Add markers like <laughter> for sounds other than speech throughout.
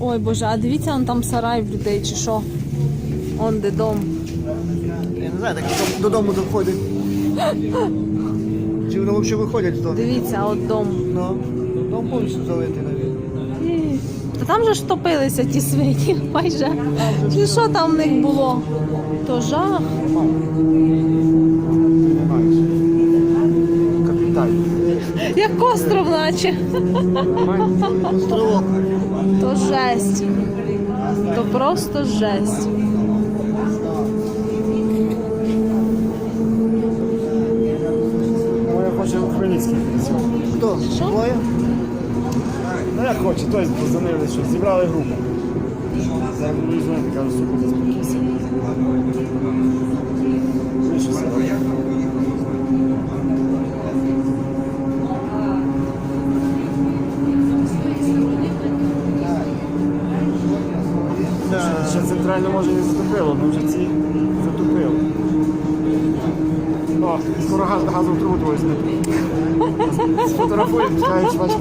Ой Боже, а дивіться, он там сарай в людей чи що? Он де дом. Я не знаю, так додому- доходить. Чи вони взагалі виходять з дому? Дивіться, а от дом. Ну, дом повністю залитий, навіть. Та там же ж топилися ті свині, <laughs> майже. Чи що там в них було? То жах. Як остров, наче. Островок. То жесть. То просто жесть. Моя хоче Хмельницький. Хто? Що? Двоє? Ну як хоче, той позвонили, що зібрали групу. Я буду дзвонити, кажу, що буде Ну, Ще- центрально може не затопило, але вже ці затопило. О, скоро газ, газову трубу твою знайти. Сфотографуємо, чекають, бачите,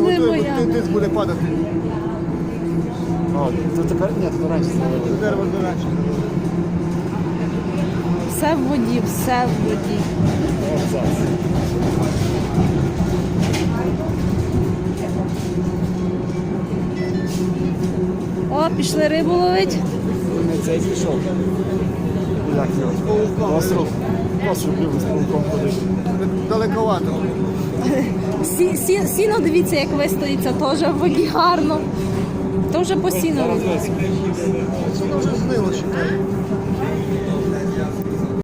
не моя. Тиск буде падати. О, то тепер, ні, то раніше до речі. Все в воді, все в воді. О, пішли рибу ловить. Не цей пішов. Як його? Остров. Остров любить з полком ходити. Далековато. Сі, сі, сіно, дивіться, як вистоїться, теж в воді гарно. То вже по сіну. Зараз. Це вже знило ще.